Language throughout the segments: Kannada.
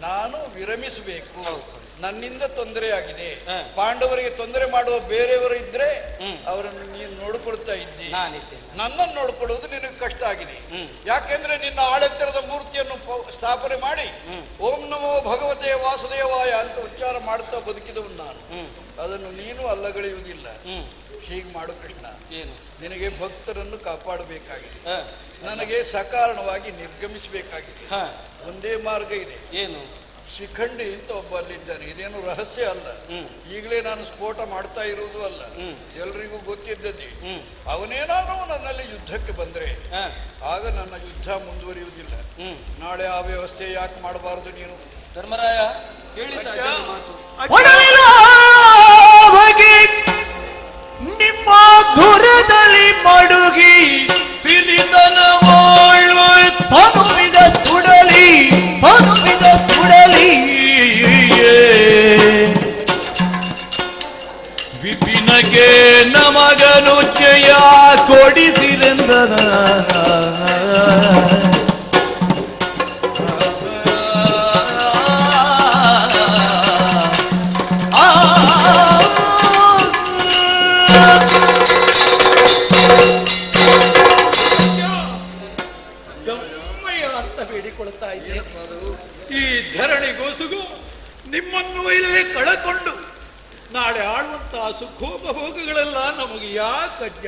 ನಾನು ವಿರಮಿಸಬೇಕು. ನನ್ನಿಂದ ತೊಂದರೆಯಾಗಿದೆ ಆಗಿದೆ. ಪಾಂಡವರಿಗೆ ತೊಂದರೆ ಮಾಡುವ ಬೇರೆಯವರು ಇದ್ರೆ ಅವರನ್ನು ನೀನು ನೋಡ್ಕೊಳ್ತಾ ಇದ್ದಿ. ನನ್ನನ್ನು ನೋಡಿಕೊಳ್ಳುವುದು ನಿನಗೆ ಕಷ್ಟ ಆಗಿದೆ. ಯಾಕೆಂದ್ರೆ ನಿನ್ನ ಆಳೆತ್ತರದ ಮೂರ್ತಿಯನ್ನು ಸ್ಥಾಪನೆ ಮಾಡಿ ಓಂ ನಮೋ ಭಗವತೆ ವಾಸುದೇವಾಯ ಅಂತ ಉಚ್ಚಾರ ಮಾಡುತ್ತಾ ಬದುಕಿದವನು ನಾನು. ಅದನ್ನು ನೀನು ಅಲ್ಲಗಳೆಯುವುದಿಲ್ಲ. ಹೀಗೆ ಮಾಡು ಕೃಷ್ಣ. ಏನು? ನಿನಗೆ ಭಕ್ತರನ್ನು ಕಾಪಾಡಬೇಕಾಗಿದೆ. ನನಗೆ ಸಕಾರಣವಾಗಿ ನಿರ್ಗಮಿಸಬೇಕಾಗಿದೆ. ಒಂದೇ ಮಾರ್ಗ ಇದೆ. ಏನು? ಶಿಖಂಡಿ ಅಂತ ಒಬ್ಬ ಅಲ್ಲಿದ್ದಾನೆ ಇದೇನು ರಹಸ್ಯ ಅಲ್ಲ. ಈಗಲೇ ನಾನು ಸ್ಫೋಟ ಮಾಡ್ತಾ ಇರುವುದು ಅಲ್ಲ. ಎಲ್ರಿಗೂ ಗೊತ್ತಿದ್ದದ್ದೇ. ಅವನೇನಾದರೂ ನನ್ನಲ್ಲಿ ಯುದ್ಧಕ್ಕೆ ಬಂದ್ರೆ ಆಗ ನನ್ನ ಯುದ್ಧ ಮುಂದುವರಿಯುವುದಿಲ್ಲ. ನಾಳೆ ಆ ವ್ಯವಸ್ಥೆ ಯಾಕೆ ಮಾಡಬಾರದು ನೀನು? ಧರ್ಮರಾಯ ಕೇಳಿದ ಮಡುಗಿ ಸಿರಿದನ ಮಾಳು ತನುವಿದ ಸುಡಲಿ ತನುವಿದ ಸುಡಲಿ. ವಿಪಿನಗೆ ನಮಗನು ಜಯ ಕೊಡಿಸಿರೆಂದನ. ನಿಮ್ಮನ್ನು ಕಳಕೊಂಡು ನಾಳೆ ಆಳುವಂತಹ ಸುಖೋಪಭೋಗಗಳೆಲ್ಲ ನಮಗೆ ಯಾಕಜ್ಜ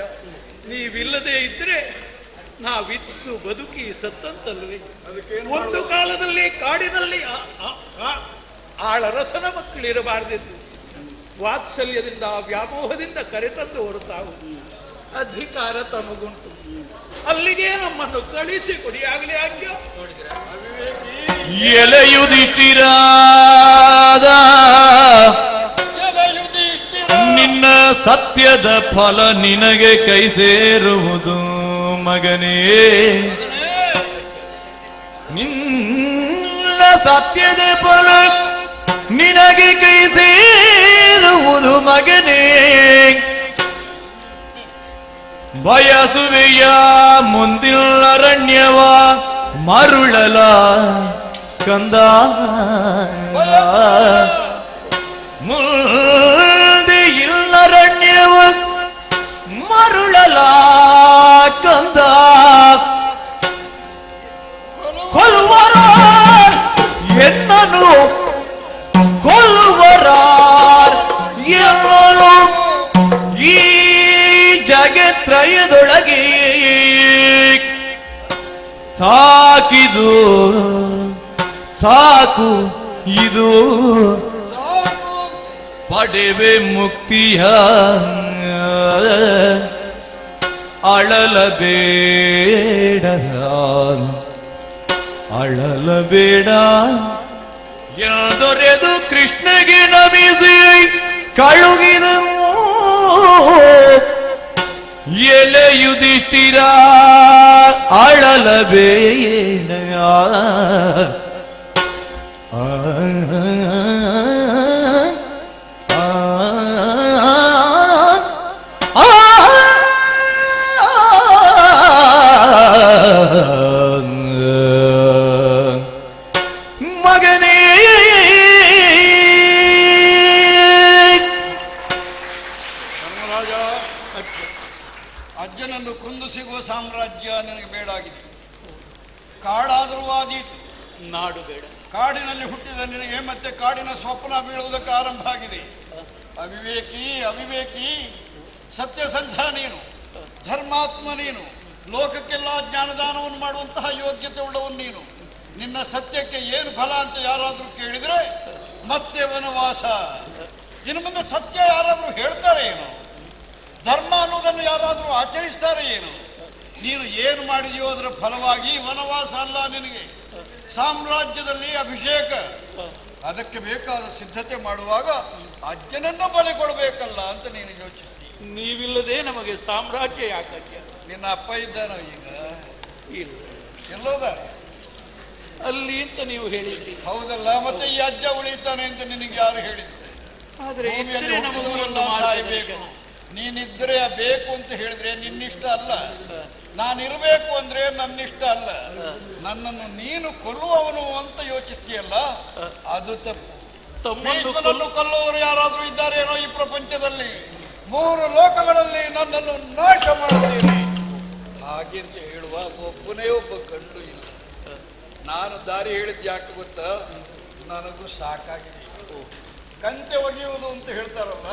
ನೀವಿಲ್ಲದೆ ಇದ್ರೆ ನಾವಿತ್ತು ಬದುಕಿ ಸತ್ತಂತಲ್ವೇ? ಒಂದು ಕಾಲದಲ್ಲಿ ಕಾಡಿನಲ್ಲಿ ಆಳರಸನ ಮಕ್ಕಳಿರಬಾರ್ದಿತ್ತು ವಾತ್ಸಲ್ಯದಿಂದ, ವ್ಯಾಮೋಹದಿಂದ ಕರೆತಂದು ಹೊರತಾವು. ಅಧಿಕಾರ ತಮಗುಂಟು. ಅಲ್ಲಿಗೆ ನಮ್ಮನ್ನು ಕಳಿಸಿ ಕೊಡಿ. ಆಗಲಿ ನೋಡಿದ್ರೆ ಎಲೆಯುದಿಷ್ಟಿರಾದ ಸತ್ಯದ ಫಲ ನಿನಗೆ ಕೈ ಸೇರುವುದು ಮಗನೇ. ನಿನ್ನ ಸತ್ಯದ ಫಲ ನಿನಗೆ ಕೈ ಸೇರುವುದು ಮಗನೇ. ಬಯಸುವೆಯ ಮುಂದಿಲ್ಲರಣ್ಯವ ಮರುಳಲ ಕಂದ. ಮುಂದೆ ಮರುಳಲ ಕಂದ ಕೊಲ್ಲುವರ ಎನ್ನನು. ಕೊಲ್ಲುವರ ಎನ್ನನು. ಈ ಜಗತ್ರಯದೊಳಗೆ ಸಾಕಿದು ಸಾಕು ಇದು. ಪಡೆವೆ ಮುಕ್ತಿಯ ಅಳಲಬೇಡ. ಅಳಲಬೇಡ. ಎಂದೊರೆದು ಕೃಷ್ಣಗೆ ನಮಿಸಿ ಕಳುಗಿದ ಎಲೆ ಯುಧಿಷ್ಠಿರ ಅಳಲಬೇಡ. ಆ, ನಿನಗೆ ಮತ್ತೆ ಕಾಡಿನ ಸ್ವಪ್ನ ಬೀಳುವುದಕ್ಕೆ ಆರಂಭ ಆಗಿದೆ. ಅವಿವೇಕಿ ಅವಿವೇಕಿ, ಸತ್ಯಸಂಧ ನೀನು, ಧರ್ಮಾತ್ಮ ನೀನು, ಲೋಕಕ್ಕೆಲ್ಲ ಜ್ಞಾನದಾನವನ್ನು ಮಾಡುವಂತಹ ಯೋಗ್ಯತೆ ಉಳ್ಳವನು ನೀನು. ನಿನ್ನ ಸತ್ಯಕ್ಕೆ ಏನು ಫಲ ಅಂತ ಯಾರಾದರೂ ಕೇಳಿದರೆ, ಮತ್ತೆ ವನವಾಸ. ಇನ್ನು ಮುಂದೆ ಸತ್ಯ ಯಾರಾದರೂ ಹೇಳ್ತಾರೆ ಏನು? ಧರ್ಮ ಅನ್ನೋದನ್ನು ಯಾರಾದರೂ ಆಚರಿಸ್ತಾರೆ ಏನು? ನೀನು ಏನು ಮಾಡಿದೆಯೋ ಅದರ ಫಲವಾಗಿ ವನವಾಸ ಅಲ್ಲ ನಿನಗೆ. ಸಾಮ್ರಾಜ್ಯದಲ್ಲಿ ಅಭಿಷೇಕ ಅದಕ್ಕೆ ಬೇಕಾದ ಸಿದ್ಧತೆ ಮಾಡುವಾಗ ಅಜ್ಜನನ್ನ ಬಲೆ ಕೊಡಬೇಕಲ್ಲ ಅಂತ ನೀನು ಯೋಚಿಸ್ತೀನಿ ನೀವಿಲ್ಲದೆ ನಮಗೆ ಸಾಮ್ರಾಜ್ಯ ಯಾಕಜ್ಜ ನಿನ್ನ ಅಪ್ಪ ಇದ್ದಾನ ಈಗ? ಇಲ್ಲ. ಎಲ್ಲೋದ? ಅಲ್ಲಿ ಅಂತ ನೀವು ಹೇಳಿದ್ರಿ. ಹೌದಲ್ಲ ಮತ್ತೆ ಈ ಅಜ್ಜ ಉಳಿತಾನೆ ಅಂತ ನಿನಗೆ ಯಾರು ಹೇಳಿದ್ರು ಆದ್ರೆ ಇದ್ರೆ ನಮಗೂ ಒಂದು ನೀನಿದ್ರೆ ಬೇಕು ಅಂತ ಹೇಳಿದ್ರೆ ನಿನ್ನಿಷ್ಟ ಅಲ್ಲ. ನಾನಿರಬೇಕು ಅಂದ್ರೆ ನನ್ನಿಷ್ಟ ಅಲ್ಲ. ನನ್ನನ್ನು ನೀನು ಕೊಲ್ಲುವವನು ಅಂತ ಯೋಚಿಸ್ತೀಯಲ್ಲ? ಅದು ತಪ್ಪು. ತಮ್ಮನ್ನು ಭೀಷ್ಮನನ್ನು ಕೊಲ್ಲುವವರು ಯಾರಾದ್ರೂ ಇದ್ದಾರೇನೋ ಈ ಪ್ರಪಂಚದಲ್ಲಿ? ಮೂರು ಲೋಕಗಳಲ್ಲಿ ನನ್ನನ್ನು ನಾಶ ಮಾಡುತ್ತೀರಿ. ಹಾಗೆ ಅಂತ ಹೇಳುವ ಒಬ್ಬನೇ ಒಬ್ಬ ಕಂಡು ಇಲ್ಲ. ನಾನು ದಾರಿ ಹೇಳಿದ್ ಯಾಕೆ ಗೊತ್ತಾ? ನನಗೂ ಸಾಕಾಗಿದೆ. ಕಂತೆ ಒಗೆಯುವುದು ಅಂತ ಹೇಳ್ತಾರಲ್ಲ?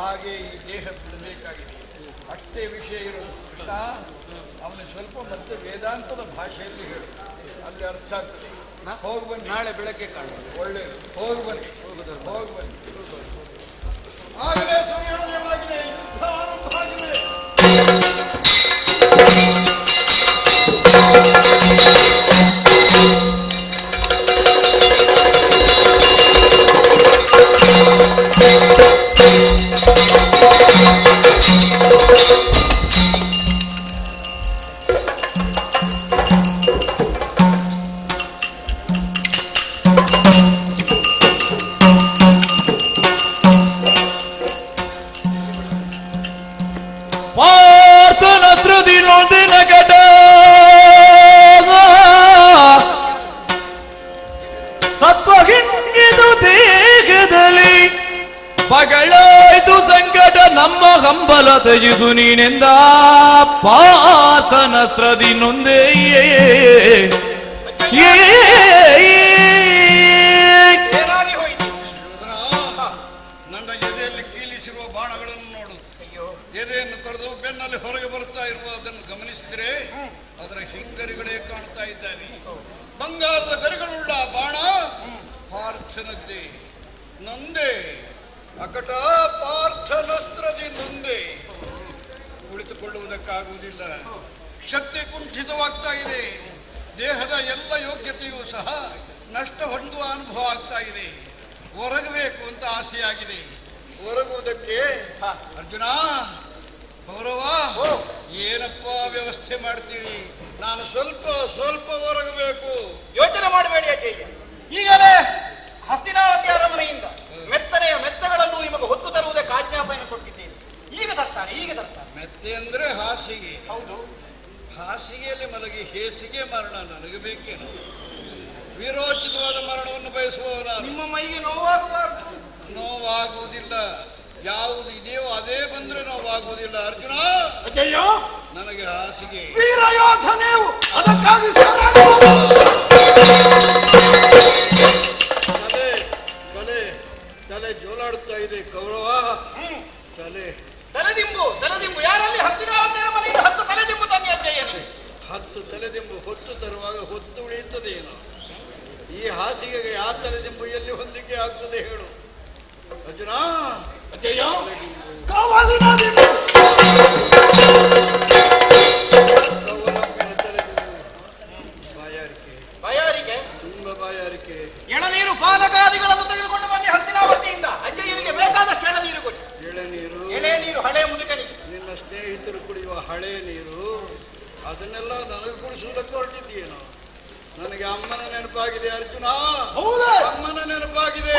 ಹಾಗೆ ಈ ದೇಹ ಬಿಡಬೇಕಾಗಿದೆ. ಅಷ್ಟೇ ವಿಷಯ ಇರೋದು ಕೃಷ್ಣ ಅವನು ಸ್ವಲ್ಪ ಮತ್ತೆ ವೇದಾಂತದ ಭಾಷೆಯಲ್ಲಿ ಹೇಳು ಅಲ್ಲಿ ಅರ್ಥ ಆಗ್ತದೆ. ಹೋಗಿ ಬನ್ನಿ. ನಾಳೆ ಬೆಳಗ್ಗೆ ಕಾಣ ಒಳ್ಳೆಯದು ಹೋಗಿ ಬನ್ನಿ. ಹೋಗಿ ಬನ್ನಿ. ಆಗಲೇ ಪಗಳಾಯ್ತು ಸಂಕಟ. ನಮ್ಮ ಹಂಬಲ ತ್ಯಜಿಸು ನೀನೆಂದ. ಪಾರ್ಥನ ಸ್ತ್ರದಿ ನೊಂದೇ ಏ ಏನಾಗಿ ಹೋಯಿತು ನನ್ನ ಎದೆಯಲ್ಲಿ ಕೀಲಿಸಿರುವ ಬಾಣಗಳನ್ನು ನೋಡು. ಎದೆಯನ್ನು ಕರೆದು ಬೆನ್ನಲ್ಲಿ ಹೊರಗೆ ಬರುತ್ತಾ ಇರುವುದನ್ನು ಗಮನಿಸಿದರೆ ಅದರ ಹಿಂಗರಿಗಳೇ ಕಾಣ್ತಾ ಇದ್ದಾವೆ. ಬಂಗಾರದ ಗರಿಗಳುಳ್ಳ ಬಾಣ. ಪಾರ್ಥನದ್ದೇ ನೊಂದೆ. ಅಕಟ ಪಾರ್ಥನಸ್ತ್ರದಿ ಮುಂದೆ ಕುಳಿತುಕೊಳ್ಳುವುದಕ್ಕಾಗುವುದಿಲ್ಲ ಶಕ್ತಿ ಕುಂಠಿತವಾಗ್ತಾ ಇದೆ. ದೇಹದ ಎಲ್ಲ ಯೋಗ್ಯತೆಯೂ ಸಹ ನಷ್ಟ ಹೊಂದುವ ಅನುಭವ ಆಗ್ತಾ ಇದೆ. ಹೊರಗಬೇಕು ಅಂತ ಆಸೆಯಾಗಿದೆ. ಹೊರಗುವುದಕ್ಕೆ ಅರ್ಜುನ ಗೌರವ ಏನಪ್ಪ ವ್ಯವಸ್ಥೆ ಮಾಡ್ತೀರಿ? ನಾನು ಸ್ವಲ್ಪ ಸ್ವಲ್ಪ ಹೊರಗಬೇಕು ಯೋಚನೆ ಮಾಡಬೇಡಿ ಈಗಲೇ ಹಸ್ತಿನಾವತಿ ಅರಮನೆಯಿಂದ ಮೆತ್ತಗಳನ್ನು ನಿಮಗೆ ಹೊತ್ತು ತರುವುದಕ್ಕೆ ಆಜ್ಞಾಪನೆ ಕೊಟ್ಟಿದ್ದೇನೆ. ಈಗ ತರ್ತಾರೆ ಈಗ ತರ್ತಾರೆ. ಮೆತ್ತೆ ಅಂದ್ರೆ ಹಾಸಿಗೆ. ಹೌದು. ಹಾಸಿಗೆಯಲ್ಲಿ ಮಲಗಿ ಹೇಸಿಗೆ ಮರಣ ನನಗೆ ಬೇಕೇನು? ವಿರೋಚಿತವಾದ ಮರಣವನ್ನು ಬಯಸುವವ ನಾನು ನಿಮ್ಮ ಮೈಗೆ ನೋವಾಗಬಾರದು ನೋವಾಗುವುದಿಲ್ಲ. ಯಾವುದು ಇದೆಯೋ ಅದೇ ಬಂದ್ರೆ ನೋವಾಗುವುದಿಲ್ಲ. ಅರ್ಜುನ ನನಗೆ ಹಾಸಿಗೆ. ವೀರ ಯೋಧ ನೀವು ಅದಕ್ಕಾಗಿ ಆಗ್ತದೆ ಹೇಳು. ಅರ್ಜುನ! ಅಜ್ಜಯ್ಯ ಕೌರವ್ಯನ ಬಾಯಾರಿಕೆ. ಬಾಯಾರಿಕೆ? ತುಂಬ ಬಾಯಾರಿಕೆ. ಎಳನೀರು ಪಾನಕಾದಿಗಳನ್ನು ತೆಗೆದುಕೊಂಡು ಬನ್ನಿ ಹಸ್ತಿನಾವತಿಯಿಂದ ಅಜ್ಜಯ್ಯನಿಗೆ ಬೇಕಾದಷ್ಟು ಎಳನೀರು ಕೊಡಿ. ಎಳೆನೀರು. ಎಳೆ ನೀರು ಹಳೆ ಮುದುಕನಿಗೆ. ನಿನ್ನ ಸ್ನೇಹಿತರು ಕುಡಿಯುವ ಹಳೆ ನೀರು ಅದನ್ನೆಲ್ಲ ನನಗೆ ಕುಡಿಸುವುದಕ್ಕೆ ಹೊರಟಿದ್ದೀಯೇನೋ? ನನಗೆ ಅಮ್ಮನ ನೆನಪಾಗಿದೆ ಅರ್ಜುನ. ಅಮ್ಮನ ನೆನಪಾಗಿದೆ.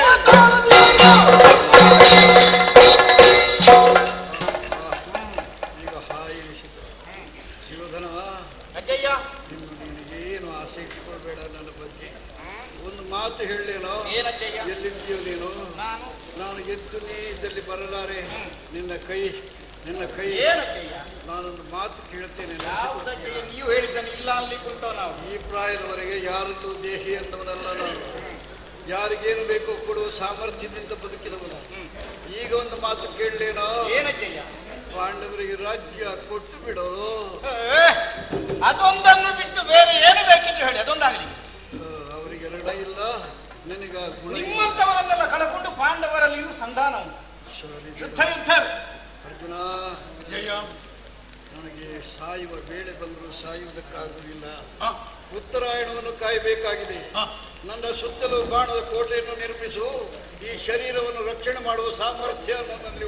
ಈಗ? ಹಾಯಿ ಎನಿಸಿತು. ಶಿವಧನ ಅಜ್ಜಯ್ಯ ಇನ್ನು ನಿನಗೇನು ಆಸೆ ನನ್ನ ಬಗ್ಗೆ? ಒಂದು ಮಾತು ಹೇಳಲೇನೋ? ಎಲ್ಲಿದ್ದೀಯೋ ನೀನು? ನಾನು? ನಾನು ಎದ್ದು ನೀ ಇದ್ದಲ್ಲಿ ಬರಲಾರೆ. ನಿನ್ನ ಕೈ ನಿನ್ನ ಕೈ ನಾನೊಂದು ಮಾತು ಕೇಳ್ತೇನೆ. ನೀವು ಹೇಳಿದ್ದನ್ನು ಇಲ್ಲ ಅಲ್ಲಿ ಕುಂತವ ನಾವು. ಈ ಪ್ರಾಯದವರೆಗೆ ಯಾರಲ್ಲೂ ದೇಹಿ ಎಂದವನಲ್ಲ ನಾನು. ಯಾರಿಗೇನು ಬೇಕೋ ಕೊಡುವ ಸಾಮರ್ಥ್ಯದಿಂದ ಬದುಕಿದವನು. ಈಗ ಒಂದು ಮಾತು ಕೇಳಲೇನೋ? ಪಾಂಡವರಿಗೆ ರಾಜ್ಯ ಕೊಟ್ಟು ಬಿಡು. ಅದೊಂದನ್ನು ಬಿಟ್ಟು ಬೇರೆ ಏನು ಬೇಕಿದ್ರು ಹೇಳಿ ಅದೊಂದಾಗಲಿ. ಅವರಿಗೆ ರಣ ಇಲ್ಲ ನಿನಗ ಗುಣ. ನಿಮ್ಮಂತವರನ್ನೆಲ್ಲ ಕಳಕೊಂಡು ಪಾಂಡವರಲ್ಲಿ ಸಂಧಾನ ಉಂಟು ಯುದ್ಧ ಯುದ್ಧವೇ ಅರ್ಜುನ ನನಗೆ ಸಾಯುವ ವೇಳೆ ಬಂದರೂ ಸಾಯುವುದಕ್ಕಾಗುವುದಿಲ್ಲ. ಉತ್ತರಾಯಣವನ್ನು ಕಾಯಬೇಕಾಗಿದೆ. ನನ್ನ ಸುತ್ತಲೂ ಬಾಣದ ಕೋಟೆಯನ್ನು ನಿರ್ಮಿಸು ಈ ಶರೀರವನ್ನು ರಕ್ಷಣೆ ಮಾಡುವ ಸಾಮರ್ಥ್ಯ ನನ್ನಲ್ಲಿ